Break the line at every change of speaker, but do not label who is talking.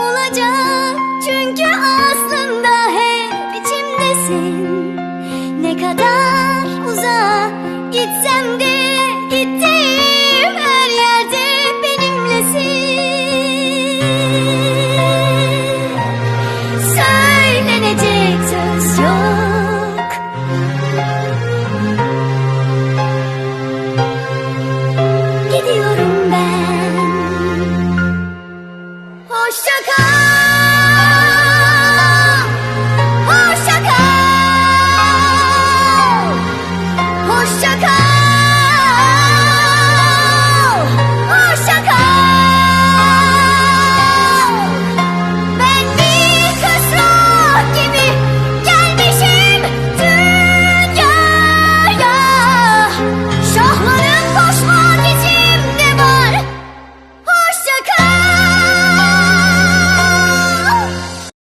olacak. Çünkü aslında hep içimdesin. Ne kadar 시 작.